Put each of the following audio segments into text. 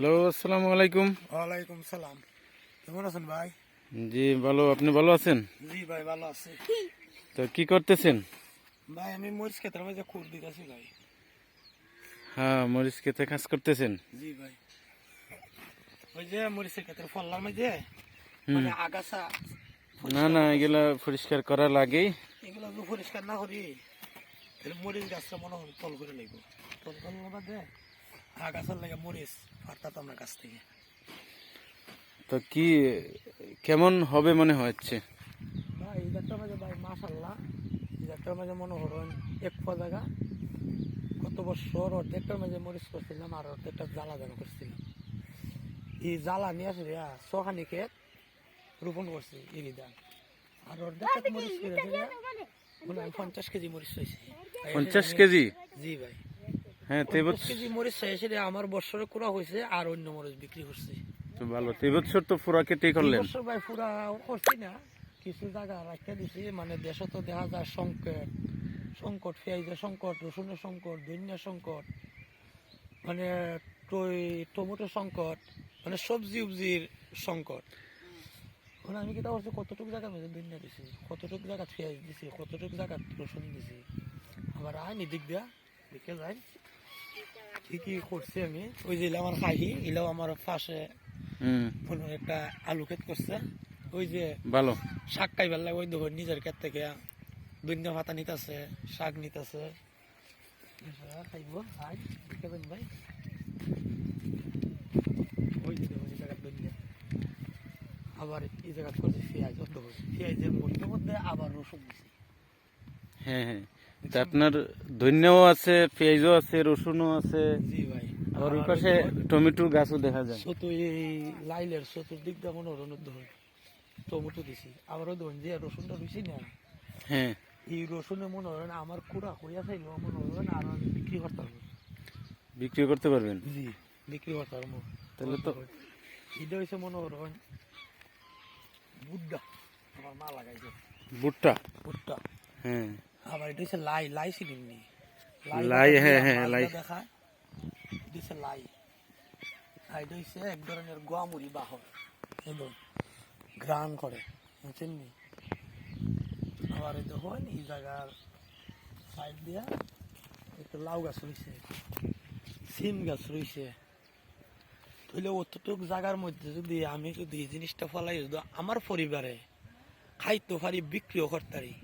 Hello আসসালামু আলাইকুম। ওয়ালাইকুম সালাম। কেমন আছেন ভাই? জি ভালো। আপনি ভালো আছেন? জি ভাই ভালো আছি। তো কি করতেছেন? ভাই আমি মরিচ ক্ষেত্রের মাঝে খুর দিতেছি ভাই। হ্যাঁ মরিচ খেতে কাজ করতেছেন? জি ভাই। ওই যে মরিচের ক্ষেত্রে ফললার মাঝে হুম। মানে আগাছা না না এগুলা পরিষ্কার করা লাগেই। এগুলো পরিষ্কার না করি মরিচ গাছটা মনে হয় তল করে লাগবো। তল করার বাদে আগাছার লাগে মরিচ পারতাম আমরা গাছ থেকে। তো কি কেমন হবে মনে হচ্ছে? ভাই জায়গাটার মাঝে ভাই মাশাল্লাহ জায়গাটার মাঝে মনে হরণ এক জায়গা। কত বছর অর্ধেকটার মাঝে মরিচ করছিলাম আর অর্ধেকটা জ্বালা দান করছিলাম। এই জ্বালা নিয়ে আসলে সখানি ক্ষেত রোপণ করছি ইরি ধান আর অর্ধেকটা মরিচ করে দিলে মনে পঞ্চাশ কেজি মরিচ হয়েছে। পঞ্চাশ কেজি? জি ভাই। হ্যাঁ তো কেজি মরিচ আমার বছরে কুড়া হয়েছে আর অন্য মরিচ বিক্রি করছি। তো ভালো তো কেটেই করলেন? বছর ভাই করছি না কিছু জায়গা রাখতে দিছি মানে দেশে তো দেখা যায় সংকট সংকট পেঁয়াজের সংকট রসুনের সংকট ধনিয়ার সংকট মানে টমেটো সংকট মানে সবজি উবজির সংকট। মানে আমি কিতা করছি কতটুকু জায়গা মধ্যে ধনিয়া দিছি কতটুকু জায়গা পেঁয়াজ দিছি কতটুকু জায়গা রসুন দিছি আবার আইনি দিক দিয়া দেখে যাই। ঠিকই করছি আমি। ওই যে আমার খাহি এলাও আমার পাশে কোনো একটা আলু ক্ষেত করছে। ওই যে ভালো। শাক খাইবার লাগে ওই দেখো নিজের ক্ষেত থেকে দুনিয়া ভাতা নিতেছে শাক নিতেছে। খাইব ভাই ভাই। ওই যে দেখো আবার এই জায়গা করছে পেঁয়াজ পেঁয়াজের মধ্যে মধ্যে আবার রসুন দিছে। হ্যাঁ হ্যাঁ। আপনার ধন্যও আছে পেঁয়াজও আছে রসুনও আছে। জি ভাই। আবার ওই পাশে টমেটোর গাছও দেখা যায়। ছোট এই লাইলের চতুর্দিক দিয়ে মনে ধর টমেটো দিছি। আবারও ধরুন যে রসুনটা দিছি না হ্যাঁ। এই রসুনে মনে হলেন আমার কুড়া হইয়া চাইল মনে হলেন আর আমি বিক্রি করতে পারব বিক্রি করতে পারবেন? জি বিক্রি করতে পারব। তাহলে তো এটা হয়েছে মনে হলেন বুড্ডা আমার মা লাগাইছে। ভুট্টা বুড্ডা হ্যাঁ। আবার এটা হচ্ছে লাই লাই চিনি লাই, হ্যাঁ, হ্যাঁ, লাই। দেখা এটা হচ্ছে লাই। আর এটা হচ্ছে এক ধরনের গোয়ামুড়ি বাহর। এবং গ্রান করে বুঝছেন নি? আবার এই দেখুন এই জায়গার সাইড দিয়া একটা লাউ গাছ রয়েছে সিম গাছ রয়েছে। তাহলে অতটুক জায়গার মধ্যে যদি আমি যদি এই জিনিসটা ফলাই যদি আমার পরিবারে খাইতে পারি বিক্রিও করতে পারি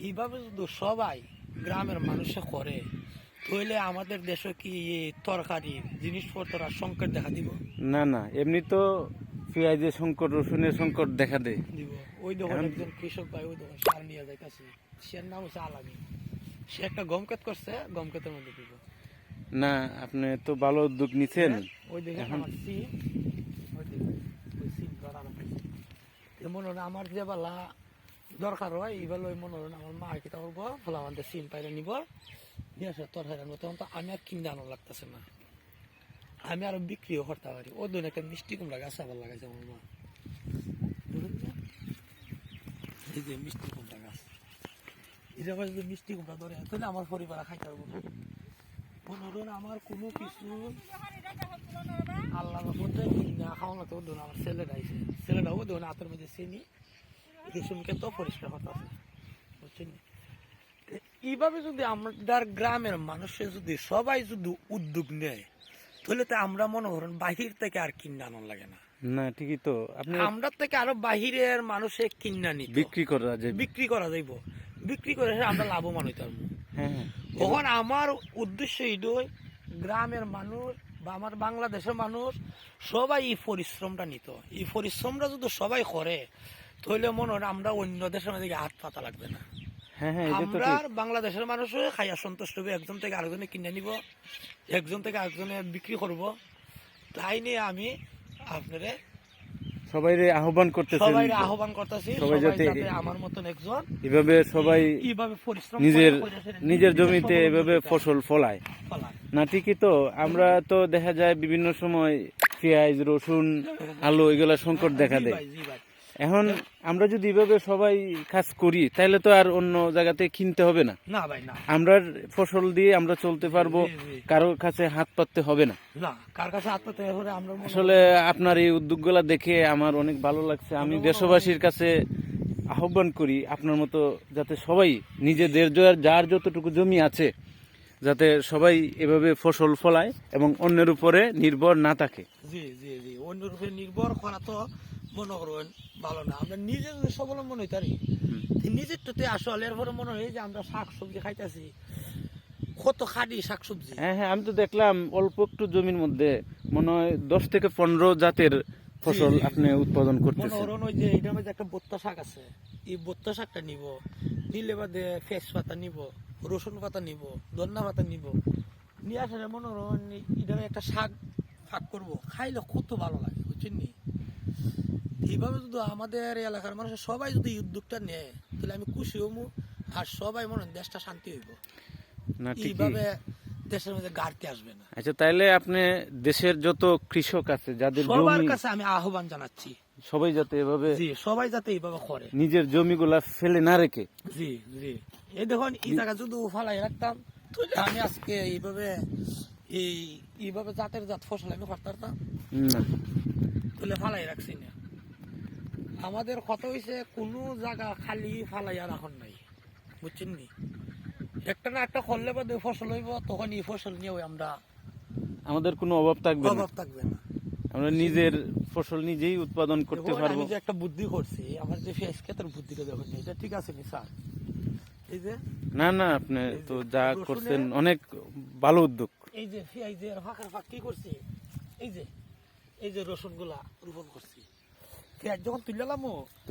এইভাবে যদি সবাই গ্রামের মানুষে করে তাহলে আমাদের দেশে কি তরকারি জিনিসপত্র আর সংকট দেখা দিব? না না এমনি তো পেঁয়াজের সংকট রসুনের সংকট দেখা দেয়। দিব। ওই এখন- একজন কৃষক ভাই ওই দেখুন সার নিয়ে যাইতেছে। সে নাম হচ্ছে আলামি। সে একটা গম ক্ষেত করছে গম ক্ষেতের মধ্যে দিব। না আপনি তো ভালো উদ্যোগ নিছেন। ওই দেখেন আমার সিম ওই দেখেন ওই সিম ধরা আমার যে বেলা দরকার হয় এই বেলা ওই মনে হলো আমার মা কিতা করব ফলে আমাদের সিম পাইলে নিব। নিয়ে আসে তরকারি আনব তখন তো আমি আর কিনে আনো লাগতেছে না। আমি আরও বিক্রিও করতে পারি। ও দুন একটা মিষ্টি কুমড়া গাছ আবার লাগাইছে আমার মা। এই যে মিষ্টি কুমড়া গাছ। এটা যদি মিষ্টি কুমড়া ধরে তাহলে আমার পরিবার খাইতে পারব না। মনে আমার কোনো কিছু আল্লাহ না খাওয়ানো তো ধরুন আমার ছেলেটা আইসে ছেলেটাও ধরুন হাতের মধ্যে চিনি। রসুনকে তো পরিষ্কার করতে আছে বুঝছেন? এইভাবে যদি আমাদের গ্রামের মানুষের যদি সবাই যদি উদ্যোগ নেয় তাহলে তো আমরা মনে করেন বাহির থেকে আর কিনে আনার লাগে না। না ঠিকই তো। আপনি আমরা থেকে আরও বাহিরের মানুষে কিনা নিত বিক্রি করা যায় বিক্রি করা যাইব। বিক্রি করে আমরা লাভবান হইতে পারব। হ্যাঁ হ্যাঁ। তখন আমার উদ্দেশ্য এটাই গ্রামের মানুষ বা আমার বাংলাদেশের মানুষ সবাই এই পরিশ্রমটা নিত। এই পরিশ্রমটা যদি সবাই করে তাহলে মনে হয় আমরা অন্য দেশের দিকে হাত পাতা লাগবে না। হ্যাঁ হ্যাঁ আমরা বাংলাদেশের মানুষও খাইয়া সন্তুষ্ট হবে একজন থেকে আরেকজনে কিনে নিব একজন থেকে আরেকজনে বিক্রি করব। তাই নিয়ে আমি আপনারে সবাই আহ্বান সবাই আহ্বান করতেছি সবাই যাতে- আমার মতন একজন এভাবে সবাই এইভাবে পরিশ্রম নিজের নিজের জমিতে এভাবে ফসল ফলায়। না ঠিকই তো। আমরা তো দেখা যায় বিভিন্ন সময় পেঁয়াজ রসুন আলু এগুলা সংকট দেখা দেয়। এখন আমরা যদি এভাবে সবাই কাজ করি তাহলে তো আর অন্য জায়গাতে কিনতে হবে না। না ভাই না। আমরা ফসল দিয়ে আমরা চলতে পারব। কারোর কাছে হাত পাততে হবে না। না কার কাছে আত্মহত্যা করে আমরা আসলে আপনার এই উদ্যোগগুলা দেখে আমার অনেক ভালো লাগছে। আমি দেশবাসীর কাছে আহ্বান করি আপনার মতো যাতে সবাই নিজেদের যার- যার যতটুকু জমি আছে যাতে সবাই এভাবে ফসল ফলায় এবং অন্যের উপরে নির্ভর না থাকে। জি জি জি। অন্যের উপরে নির্ভর করা তো মনে করবেন ভালো না। আমরা নিজে যদি স্বাবলম্বন হইতে পারি নিজের তো আসলে এরপরে মনে হয় যে আমরা শাক সবজি খাইতেছি। কত খাটি শাক সবজি হ্যাঁ হ্যাঁ আমি তো দেখলাম অল্প একটু জমির মধ্যে মনে হয় দশ থেকে পনেরো জাতের ফসল। আপনি উৎপাদন মনে করতেছেন করুন ওই যে এটার মধ্যে একটা বত্তা শাক আছে। এই বত্তা শাকটা নিব নিলে বাদে ফেস পাতা নিব রসুন পাতা নিব ধন্যা পাতা নিব। নিয়ে আসলে মনে এটার একটা শাক ফাঁক করব। খাইলে কত ভালো লাগে বুঝছেন নি? এইভাবে যদি আমাদের এলাকার মানুষ সবাই যদি এই উদ্যোগটা নেয় তাহলে আমি খুশি হব আর সবাই মনে হয় দেশটা শান্তি হইব। না এইভাবে দেশের মধ্যে গাড়তে আসবে না। আচ্ছা তাইলে আপনি দেশের যত কৃষক আছে যাদের সবার কাছে আমি আহ্বান জানাচ্ছি। সবাই যাতে এভাবে জি সবাই যাতে এইভাবে করে। নিজের জমিগুলা ফেলে না রেখে। জি জি। এই দেখুন এই জায়গা যদি ফালাই রাখতাম তাহলে আমি আজকে এইভাবে এই এইভাবে জাতের জাত ফসল আমি করতাম। না। তাহলে ফালাই রাখছি না। আমাদের কত হয়েছে কোনো জায়গা খালি ফালাইয়া রাখন নাই। বুঝছেন নি? একটা না একটা করলে বাদে ফসল হইব তখন এই ফসল নিয়ে আমরা আমাদের কোনো অভাব থাকবে না। অভাব থাকবে না। আমরা নিজের ফসল নিজেই উৎপাদন করতে পারব। আমি যে একটা বুদ্ধি করছি আমার যে ফেস ক্ষেতের বুদ্ধিটা দেখুন এটা ঠিক আছে নি স্যার এই যে না না আপনি তো যা করছেন অনেক ভালো উদ্যোগ। এই যে এই যে ফাঁকার ফাঁক কি করছি? এই যে এই যে রসুনগুলা রোপণ করছি। পেঁয়াজ যখন তুললাম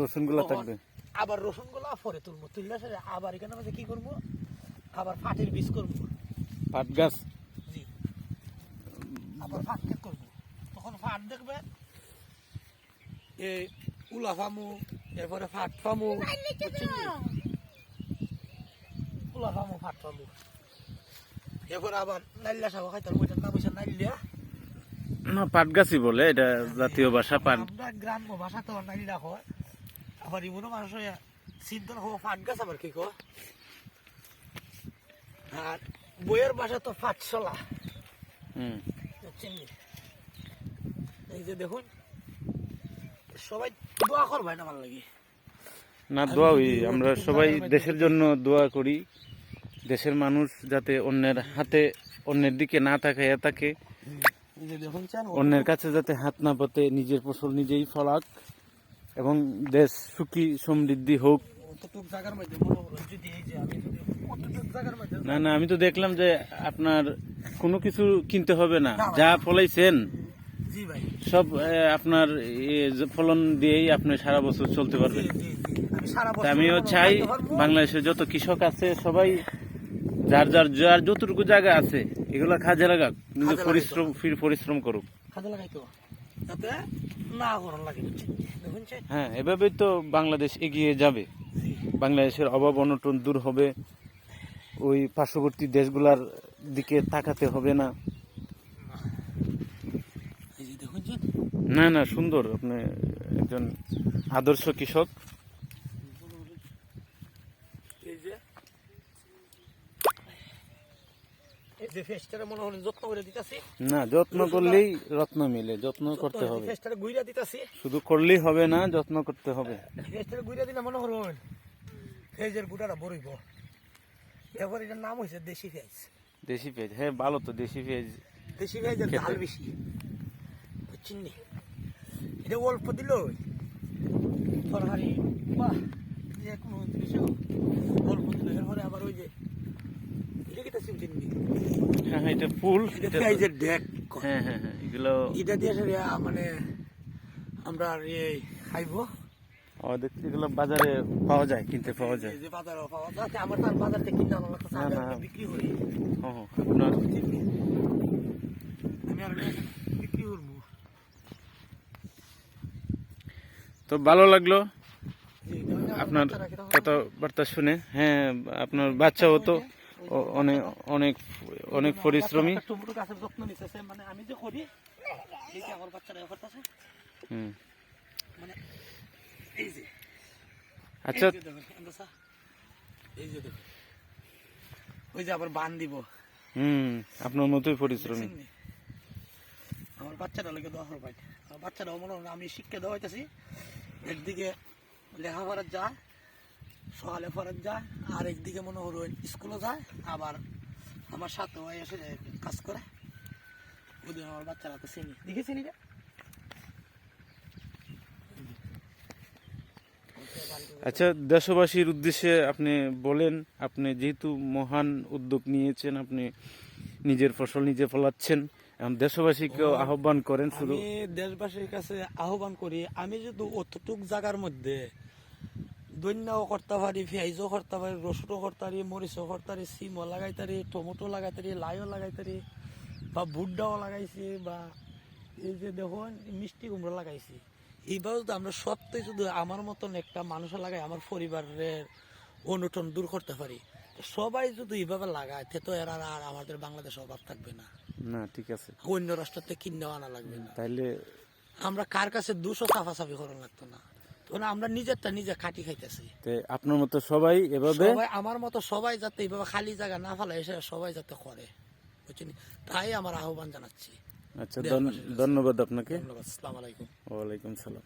রসুনগুলা থাকবে। আবার রসুনগুলা পরে তুলবো তুললে আবার এখানে মধ্যে কি করব আবার ফাটের বীজ করব পাট গাছ। জি। আবার ফাট ক্ষেত করব তখন ফাট দেখবে এই উলা ফামু এরপরে ফাট ফামু? উলা ফামু ফাট ফামু। এরপরে আবার নাইল্লা শাক খাইতাম ওইটার নাম হচ্ছে নাইলিয়া না পাট গাছই বলে এটা জাতীয় ভাষা পাট গ্রাম্য ভাষা তো নাইলিয়া হয় আবার ইমনও মানুষ চিন্তন হব ফাট গাছ আবার কি কয়? আর বইয়ের ভাষা তো ফাটসলা হুম। এই যে দেখুন সবাই দোয়া করবে না আমার লাগে। না দোয়া আমরা সবাই দেশের জন্য দোয়া করি। দেশের মানুষ যাতে অন্যের হাতে অন্যের দিকে না তাকায় থাকে। অন্যের কাছে যাতে হাত না পাতে নিজের ফসল নিজেই ফলাক এবং দেশ সুখী সমৃদ্ধি হোক। না না আমি তো দেখলাম যে আপনার কোনো কিছু কিনতে হবে না। যা ফলাইছেন সব আপনার ফলন দিয়েই আপনি সারা বছর চলতে পারবেন। আমিও চাই। বাংলাদেশে যত কৃষক আছে সবাই যার যার যার যতটুকু জায়গা আছে এগুলা কাজে লাগাক কাজে পরিশ্রম ফির পরিশ্রম করুক। খাতে লাগাইতো যাতে না করার লাগে দেখুন হ্যাঁ এভাবেই তো বাংলাদেশ এগিয়ে যাবে। বাংলাদেশের অভাব অনটন দূর হবে। ওই পার্শ্ববর্তী দেশগুলার দিকে তাকাতে হবে না। না না সুন্দর। আপনি একজন আদর্শ কৃষক এই যে এই যে ফেসটারে মনে হলো যত্ন করে দিতাছি। না যত্ন করলেই রত্ন মিলে যত্ন করতে হবে। ফেসটারে গুইরা দিতাছি। শুধু করলেই হবে না যত্ন করতে হবে। ফেসটারে গুইরা দিলে মনে হলো ফেজের গুটাটা বড়ইব। এবার এটার নাম দেশি ফেজ। দেশি পেঁয়াজ হ্যাঁ ভালো তো দেশি পেঁয়াজ দেশি। ঝাল বেশি বুঝছেন নি? এটা অল্প দিল তরকারি বাহ যে কোনো জিনিস অল্প দিল। এরপরে আবার ওই যে এটা কিটা চিনছেন নি? এটা ফুল এটা তো- পেঁয়াজের ডেক হ্যাঁ হ্যাঁ হ্যাঁ এগুলো এটা দিয়ে আসলে মানে আমরা আর এই খাইবো। আমাদের এগুলো বাজারে পাওয়া যায় কিনতে পাওয়া যায়। যে বাজারে পাওয়া যায়। আমার তার বাজার থেকে কিনে আনা লাগতেছে না, বিক্রি করি। হ্যাঁ আপনার আমি আর বিক্রি করব। তো ভালো লাগল আপনার কথাবার্তা শুনে। হ্যাঁ আপনার বাচ্চাও তো অনেক অনেক অনেক পরিশ্রমী। মানে আমি যে করি যে আমার বাচ্চারা করতেছে হুম। মানে এই যে। আচ্ছা। এই যে যে ওই যে আবার বান দিব। হুম আপনার মতোই পরিশ্রমী। আমার আমার বাচ্চাটা মনে হয় আমি শিক্ষা দেওয়াইতেছি একদিকে লেখাপড়া যায় সকালে পড়ার যায় আর একদিকে মনে হলো স্কুলে যায় আবার আমার সাথে ওই এসে কাজ করে। ওদের আমার বাচ্চারা তো চিনি। দেখেছি নি রে? আচ্ছা দেশবাসীর উদ্দেশ্যে আপনি বলেন আপনি যেহেতু মহান উদ্যোগ নিয়েছেন আপনি নিজের ফসল নিজে ফলাচ্ছেন এখন দেশবাসীকেও আহ্বান করেন শুধু। দেশবাসীর কাছে আহ্বান করি আমি যদি অতটুক জায়গার মধ্যে দৈন্যাও করতে পারি পেঁয়াজও করতে পারি রসুনও করতে পারি মরিচও করতে পারি সিমও লাগাইতে পারি টমেটো লাগাইতে পারি লাইও লাগাইতে পারি বা ভুট্টাও লাগাইছি বা এই যে দেখুন মিষ্টি কুমড়ো লাগাইছি। এইভাবে তো আমরা সবটাই শুধু আমার মতন একটা মানুষ লাগাই আমার পরিবারের অনুটন দূর করতে পারি। সবাই যদি এইভাবে লাগায় তে তো এরা আর আমাদের বাংলাদেশে অভাব থাকবে না। না ঠিক আছে। অন্য রাষ্ট্রতে কিনে আনা লাগবে না। তাইলে আমরা কার কাছে দুশো চাফাচাফি করার লাগতো না। তখন আমরা নিজেরটা নিজে খাটি খাইতেছি। আপনার মতো সবাই এভাবে সবাই আমার মতো সবাই যাতে এইভাবে খালি জায়গা না ফেলায় এসে সবাই যাতে করে। বুঝছেন? তাই আমার আহ্বান জানাচ্ছি। আচ্ছা ধন্য- ধন্যবাদ আপনাকে। ধন্যবাদ আসসালামু আলাইকুম। ওয়ালাইকুম সালাম।